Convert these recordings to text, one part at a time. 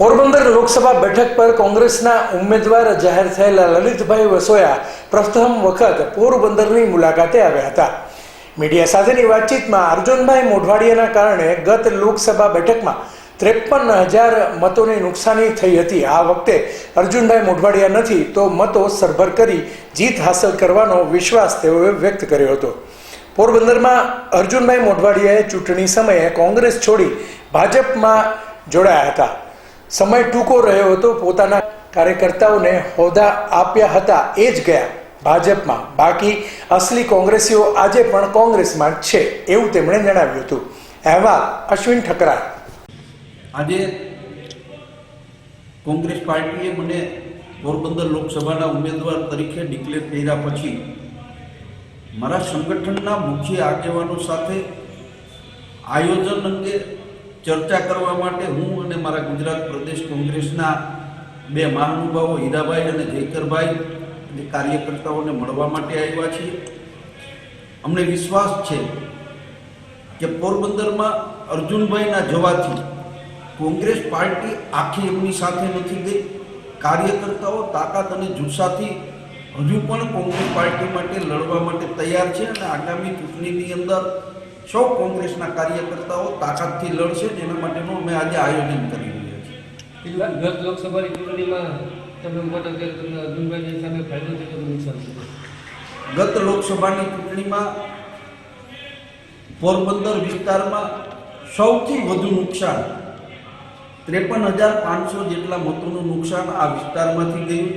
પોરબંદર લોકસભા બેઠક પર કોંગ્રેસના ઉમેદવાર જાહેર થયેલા લલિતભાઈ વસોયા પ્રથમ વખત પોરબંદરની મુલાકાતે આવ્યા હતા. મીડિયા સાથેની વાતચીતમાં અર્જુનભાઈ મોઢવાડિયાના કારણે ગત લોકસભા બેઠકમાં ત્રેપન હજાર મતોની નુકસાની થઈ હતી. આ વખતે અર્જુનભાઈ મોઢવાડિયા નથી તો મતો સરભર કરી જીત હાંસલ કરવાનો વિશ્વાસ તેઓએ વ્યક્ત કર્યો હતો. પોરબંદરમાં અર્જુનભાઈ મોઢવાડિયાએ ચૂંટણી સમયે કોંગ્રેસ છોડી ભાજપમાં જોડાયા હતા. સમય ટૂંકો રહ્યો હતો, પોતાના કાર્યકર્તાઓને હોદ્દા આપ્યા હતા, એ જ ગયા ભાજપમાં. બાકી અસલી કોંગ્રેસીઓ આજે પણ કોંગ્રેસમાં છે, એવું તેમણે જણાવ્યું હતું. અહેવાલ અશ્વિન ઠકરા આજે કોંગ્રેસ પાર્ટીએ મને પોરબંદર લોકસભાના ઉમેદવાર તરીકે ડિક્લેર કર્યા પછી મારા સંગઠનના મુખ્ય આગેવાનો સાથે આયોજન અંગે ચર્ચા કરવા માટે હું અને મારા ગુજરાત પ્રદેશ કોંગ્રેસના બે મહાનુભાવો હીરાભાઈ અને જયકરભાઈ, અને કાર્યકર્તાઓને મળવા માટે આવ્યા છીએ. અમને વિશ્વાસ છે કે પોરબંદરમાં અર્જુનભાઈના જવાથી કોંગ્રેસ પાર્ટી આખી એમની સાથે નથી ગઈ. કાર્યકર્તાઓ તાકાત અને જુસ્સાથી હજુ પણ કોંગ્રેસ પાર્ટી માટે લડવા માટે તૈયાર છે અને આગામી ચૂંટણીની અંદર સૌ કોંગ્રેસના કાર્યકર્તાઓ તાકાતથી લડશે એના માટેનું અમે આજે આયોજન કરી રહ્યા છીએ. ગત લોકસભાની ચૂંટણીમાં તમે મોટા કે તમને અર્જુનભાઈની સામે ફાયદો થયો નુકસાન ગત લોકસભાની ચૂંટણીમાં પોરબંદર વિસ્તારમાં સૌથી વધુ નુકસાન ત્રેપન હજાર પાંચસો જેટલા મતોનું નુકસાન આ વિસ્તારમાંથી ગયું.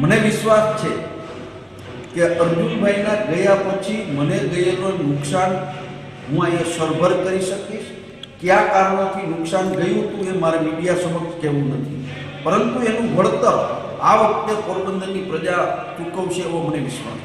મને વિશ્વાસ છે કે અર્જુનભાઈના ગયા પછી મને ગયેલું નુકસાન હું અહીંયા સરભર કરી શકીશ? કયા કારણોથી નુકસાન ગયું હતું એ મારે મીડિયા સમક્ષ કહેવું નથી. પરંતુ એનું વળતર આ વખતે પોરબંદરની પ્રજા ચૂકવશે એવો મને વિશ્વાસ